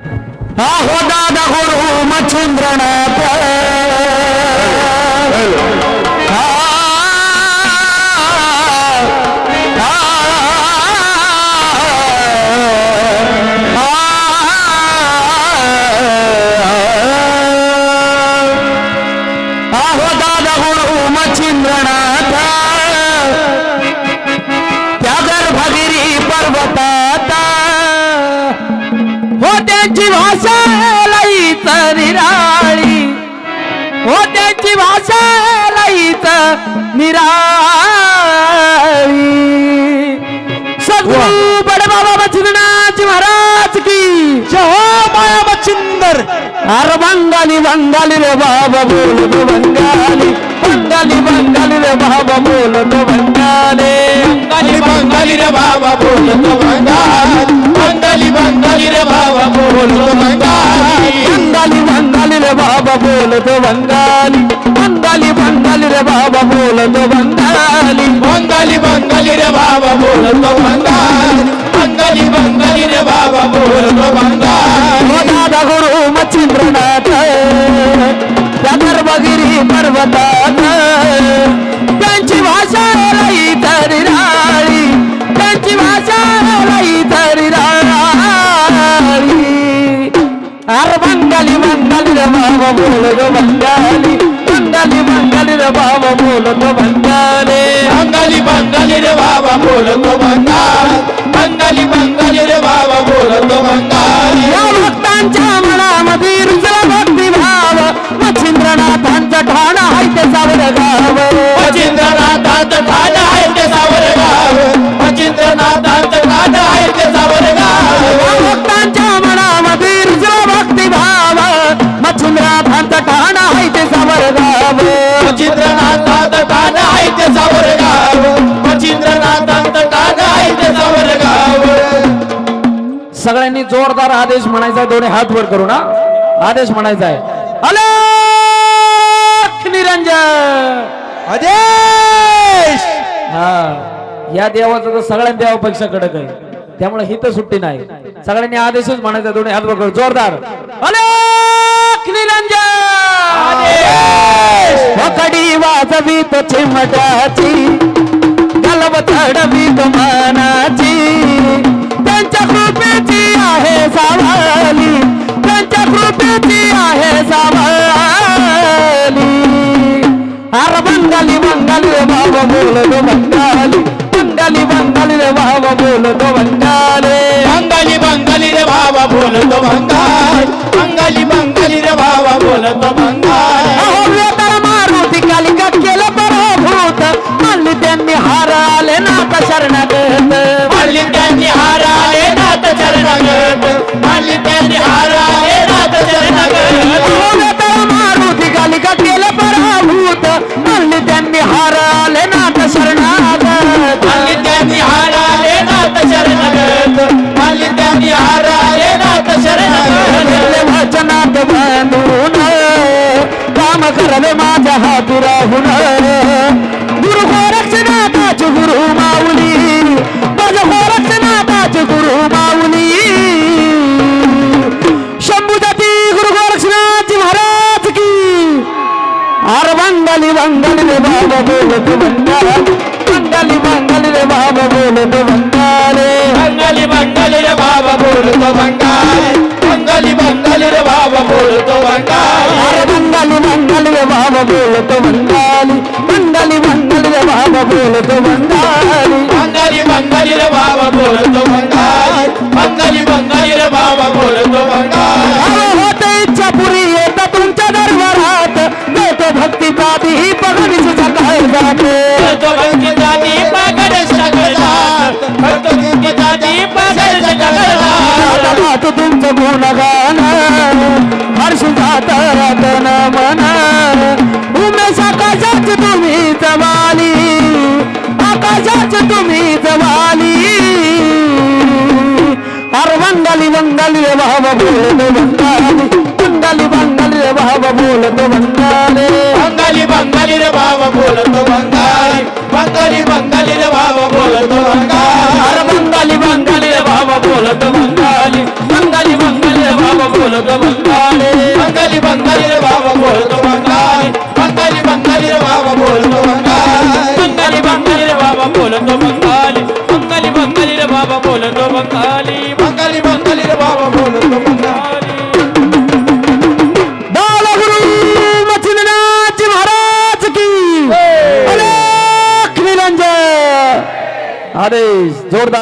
हो दादा गुरु मच्छिंद्रनाथ। आ, आ, मच्छिंद्रनाथ त्या गर्भगिरी त्यांची भाषा लईच निराळी. हो त्यांची भाषा लईच निराळी. सद्गुरु बडबाबा बचिंद्रनाथ महाराज की. जय हो माया बचिंदर अरे बंगाली बंगाली रे बाबा बोलतो बंगाली. बंगाली बंगाली रे बाबा बोलतो बंगाली. बंगाली बंगाली रे बाबा बोलतो बंगाल बाबा बोलतो बंगाली बंगाली बंगाली रे बाबा बोलतो बंगाली बंगाली बंगाली रे बाबा बोलतो बंगाली बंगाली बंगाली रे बाबा बोलतो बंगाल बंगाली बंगाली रे बाबा बोलतो बंगाल हो दादा गुरु मच्छिंद्रनाथ अरे बंगाली बंगाली रे बाबा बोलतो बंगाली. बंगाली बंगाली रे बाबा बोलतो बंगाली. बंगाली बंगाली रे बाबा बोलतो बंगाल. बंगाली बंगाली रे बाबा बोलतो बंगाल. या भक्तांच्या मनामध्ये रुजला भक्ती भाव. मच्छिंद्रनाथांचं ठाण आहे ते सावर गाव मचिंद्रनाथांत ठाण आहे ते सावर मचिंद्रनाथांत ठाण आहे ते सावर गाव. मचिंद्रनाथांत ठाण आहे ते सावर गाव. सगळ्यांनी जोरदार आदेश म्हणायचा दोन्ही हात वर करू ना. आदेश म्हणायचा आहे. अलोक निरंजन. आदेश! हा. या देवाचं तर सगळ्या देवापेक्षा कडक आहे. त्यामुळे ही तर सुट्टी नाही. सगळ्यांनी आदेशच म्हणायचा दोन्ही हात बघ जोरदार. अलोक निरंजन. मोकडी वाजवी तो चिमटाची गलब चढवी तो मानाची त्यांच्या कृपेची आहे सावली त्यांच्या कृपेची आहे सावली. अर बंगाली बंगाली रे बाबा बोलतो बंगाली. बंगाली बंगाली रे बाबा बोलतो बंगाली. बंगाली बंगाली रे बाबा बोलतो बंगाल बंगाली. काम करले माझ्या हाती राहून गुरु गोरक्षनाथाचे गुरु माऊली माझ्या गोरक्षनाथाचे गुरु माऊली शंभू जाती गुरु गोरक्षनाथ महाराज की अरे बंगाली बंगाली रे बाबा बोलत बंगाली बंगाली बंगाली रे बाबा बोलत बंगाली बंगाली बंगाली रे बाबा बोलतो बंगाल बंगाली बंगाली रे बाबा बोलतो बंगाल अरे बंगाली बंगाली रे बाबा बोलतो बंगाली बंगाली बंगाली रे बाबा बोलतो बंगाली बंगाली बंगाली रे तुम्ही जवाली अरे बंगाली बंगाली रे बाबा बोलतो बंगाली बंगाली बंगाली रे बाबा बोलतो बंगाली बंगाली बंगाली रे बाबा बोलतो बंगाल बंगाली बंगाली रे बाबा बोलतो बंगाल अरे बंगाली बंगाली रे अनेक निरंजन आदेश जोरदार